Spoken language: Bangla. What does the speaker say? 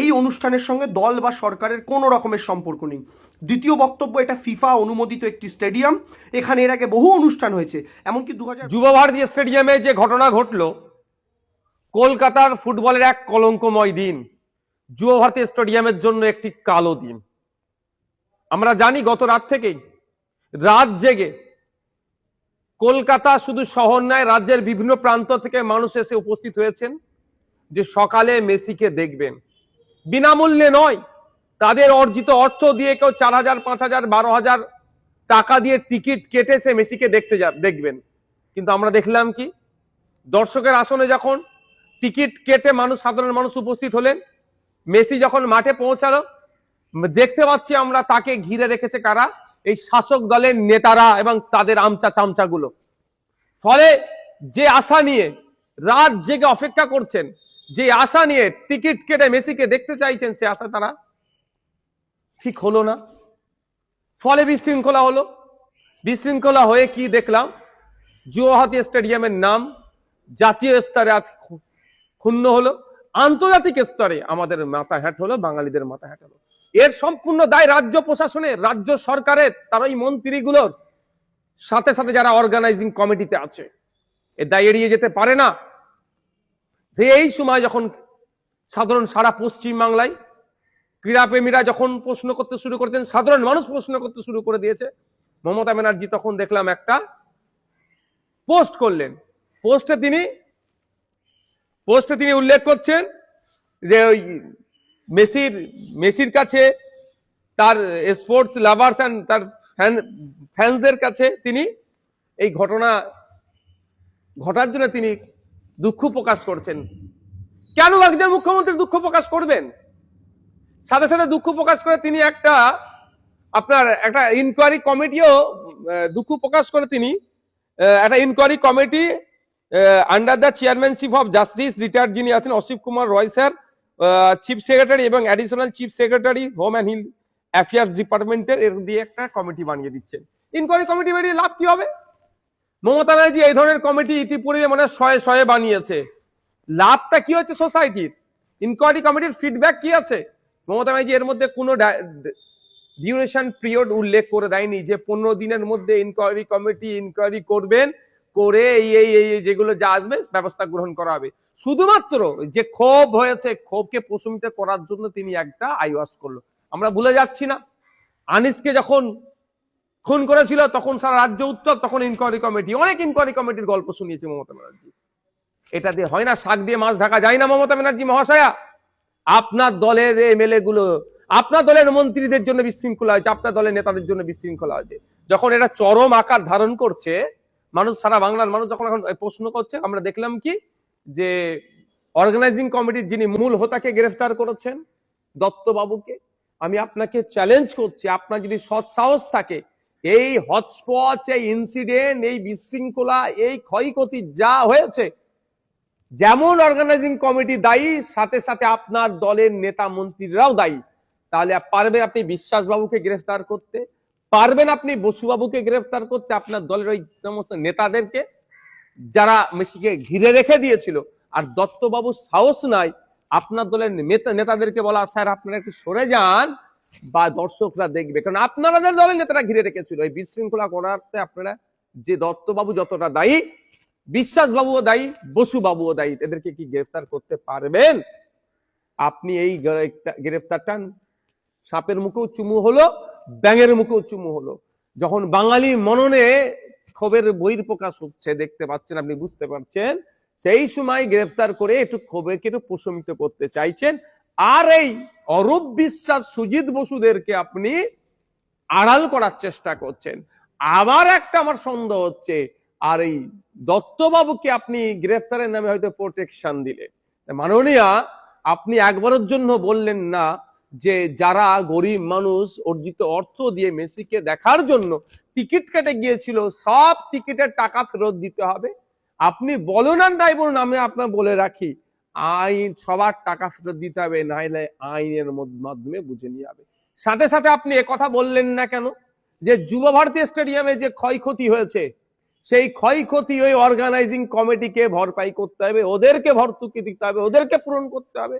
এই অনুষ্ঠানের সঙ্গে দল বা সরকারের কোনো রকমের সম্পর্ক নেই। দ্বিতীয় বক্তব্য এটা ফিফা অনুমোদিত একটি স্টেডিয়াম। এখানে এর আগে বহু অনুষ্ঠান হয়েছে এমনকি দু হাজার যুবভারতী স্টেডিয়ামে যে ঘটনা ঘটল কলকাতার ফুটবলের এক কলঙ্কময় দিন। যুবভারতী স্টেডিয়ামের জন্য একটি কালো দিন। আমরা জানি গত রাত থেকেই, রাত জেগে কলকাতা শুধু শহর নয়, রাজ্যের বিভিন্ন প্রান্ত থেকে মানুষ এসে উপস্থিত হয়েছেন যে সকালে মেসিকে দেখবেন। বিনামূল্যে নয়, তাদের অর্জিত অর্থ দিয়ে কেউ চার হাজার, পাঁচ হাজার, বারো হাজার টাকা দিয়ে টিকিট কেটে সে মেসিকে দেখতে যা, দেখবেন। কিন্তু আমরা দেখলাম কি, দর্শকের আসনে যখন টিকিট কেটে মানুষ, সাধারণ মানুষ উপস্থিত হলেন, মেসি যখন মাঠে পৌঁছালো দেখতে পাচ্ছি আমরা তাকে ঘিরে রেখেছে কারা? এই শাসক দলের নেতারা এবং তাদের আমচা চামচাগুলো। ফলে যে আশা নিয়ে রাত জেগে অপেক্ষা করছেন, যে আশা নিয়ে টিকিট কেটে মেসিকে দেখতে চাইছেন, সে আশা তারা ঠিক হলো না। ফলে বিশৃঙ্খলা হলো। বিশৃঙ্খলা হয়ে কি দেখলাম? যুবহাতি স্টেডিয়ামের নাম জাতীয় স্তরে আজ ক্ষুণ্ণ হলো। আন্তর্জাতিক স্তরে আমাদের মাথা হ্যাট হলো, বাঙালিদের মাথা হ্যাট হলো। এর সম্পূর্ণ দায় রাজ্য প্রশাসনের, রাজ্য সরকারের, তার ওই মন্ত্রীগুলোর। সাথে সাথে যারা অর্গানাইজিং কমিটিতে আছে, এ দায় এড়িয়ে যেতে পারে না। যে এই সময় যখন সাধারণ সারা পশ্চিম বাংলায় ক্রীড়াপ্রেমীরা যখন প্রশ্ন করতে শুরু করেছেন, সাধারণ মানুষ প্রশ্ন করতে শুরু করে দিয়েছে, মমতা ব্যানার্জি তখন দেখলাম একটা পোস্ট করলেন। পোস্টে তিনি পোস্টে তিনি উল্লেখ করছেন যে ওই মেসির মেসির কাছে, তার স্পোর্টস লাভার্স অ্যান্ড তার ফ্যান ফ্যান্সদের কাছে তিনি এই ঘটনা ঘটার জন্য তিনি দুঃখ প্রকাশ করছেন। কেন একজন মুখ্যমন্ত্রী দুঃখ প্রকাশ করবেন? সাথে সাথে দুঃখ প্রকাশ করে তিনি একটা আপনার একটা ইনকোয়ারি কমিটিও দুঃখ প্রকাশ করে তিনি একটা inquiry committee under the chairmanship of justice retired যিনি আছেন Asit Kumar Roy sir chief secretary এবং additional chief secretary home and hill affairs ডিপার্টমেন্টের এর দিয়ে একটা কমিটি বানিয়ে দিচ্ছেন। ইনকোয়ারি কমিটি বানিয়ে লাভ কি হবে? মমতা ব্যানার্জি এই ধরনের কমিটি ইতিপূর্বে মানে শয়ে শয়ে বানিয়েছে। লাভটা কি হচ্ছে সোসাইটির ইনকোয়ারি কমিটির ফিডব্যাক কি আছে? মমতা ব্যানার্জি এর মধ্যে কোনো ডিউরেশন পিরিয়ড উল্লেখ করে দেয়নি যে পনেরো দিনের মধ্যে ইনকোয়ারি কমিটি ইনকোয়ারি করবেন, করে এই এই এই এই যেগুলো যা আসবে ব্যবস্থা গ্রহণ করা হবে। শুধুমাত্র যে ক্ষোভ হয়েছে, ক্ষোভকে প্রশমিত করার জন্য তিনি একটা আইওয়াস করল। আমরা ভুলে যাচ্ছি না। আনিসকে যখন খুন করেছিল, তখন সারা রাজ্য উত্তর, তখন ইনকোয়ারি কমিটি অনেক ইনকোয়ারি কমিটির গল্প শুনিয়েছে মমতা ব্যানার্জি। এটা দিয়ে হয় না, শাক দিয়ে মাছ ঢাকা যায় না মমতা ব্যানার্জি মহাশয়া। আপনার দলের এমএলএ গুলো আপনার দলের মন্ত্রীদের জন্য বিশৃঙ্খলা হয়েছে, আপনার দলের নেতাদের জন্য বিশৃঙ্খলা হয়েছে। যখন এটা চরম আকার ধারণ করছে, মানুষ সারা বাংলার মানুষ যখন এখন প্রশ্ন করছে, আমরা দেখলাম কি যে অর্গানাইজিং কমিটির যিনি মূল হোতাকে গ্রেফতার করেছেন, দত্তবাবুকে, আমি আপনাকে চ্যালেঞ্জ করছি, আপনার যদি সৎ সাহস থাকে, এই হটস্পট এই ইনসিডেন্ট এই বিশৃঙ্খলা, এই ক্ষয়ক্ষতি যা হয়েছে, যেমন অর্গানাইজিং কমিটি দায়ী, সাথে সাথে আপনার দলের নেতা মন্ত্রীরাও দায়ী, তাহলে পারবেন আপনি বিশ্বাসবাবুকে গ্রেফতার করতে, পারবেন আপনি বসুবাবুকে গ্রেফতার করতে, আপনার দলের ওই সমস্ত নেতাদেরকে যারা মেসিকে ঘিরে রেখে দিয়েছিল, আর দত্তবাবু সাহস নাই, আপনার দলের নেতা নেতাদেরকে বলা, স্যার, আপনারা একটু সরে যান বা দর্শকরা দেখবে। কারণ আপনাদের দলের নেতারা ঘিরে রেখেছিল, এই বিশৃঙ্খলা করাতে আপনারা যে দত্তবাবু যতটা দায়ী বিশ্বাস বাবুও দায়ী বসু বাবুও দায়ী, এদেরকে কি গ্রেফতার করতে পারবেন? আপনি এই গ্রেফতা- গ্রেফতারটা সাপের মুখেও চুমু হলো, ব্যাঙের মুখেও চুমু হলো। যখন বাঙালি মননে ক্ষোভের বহির প্রকাশ হচ্ছে, দেখতে পাচ্ছেন আপনি, বুঝতে পারছেন? সেই সময় গ্রেফতার করে একটু ক্ষোভেকে একটু প্রশমিত করতে চাইছেন। আর এই অরূপ বিশ্বাস সুজিত বসুদেরকে আপনি আড়াল করার চেষ্টা করছেন। আবার একটা আমার সন্দেহ হচ্ছে, আর এই দত্তবাবুকে আপনি গ্রেফতারের নামে হয়তো প্রোটেকশন দিলেন মাননীয়া, আপনি একবারের জন্য বললেন না যে যারা গরিব মানুষ অর্জিত অর্থ দিয়ে মেসিকে দেখার জন্য টিকিট কেটে গিয়েছিল, সব টিকিটের টাকা ফেরত দিতে হবে। আপনি বলুন আর নাই বলুন আমি আপনার বলে রাখি, আইন, সবার টাকা ফেরত দিতে হবে, নাইলে আইনের মাধ্যমে বুঝে নিয়ে যাবে। সাথে সাথে আপনি কথা বললেন না কেন? যে যুব ভারতী স্টেডিয়ামে যে ক্ষয়ক্ষতি হয়েছে, সেই ক্ষয়ক্ষতি ওই অর্গানাইজিং কমিটিকে ভরপাই করতে হবে, ওদেরকে ভর্তুকি দিতে হবে, ওদেরকে পূরণ করতে হবে।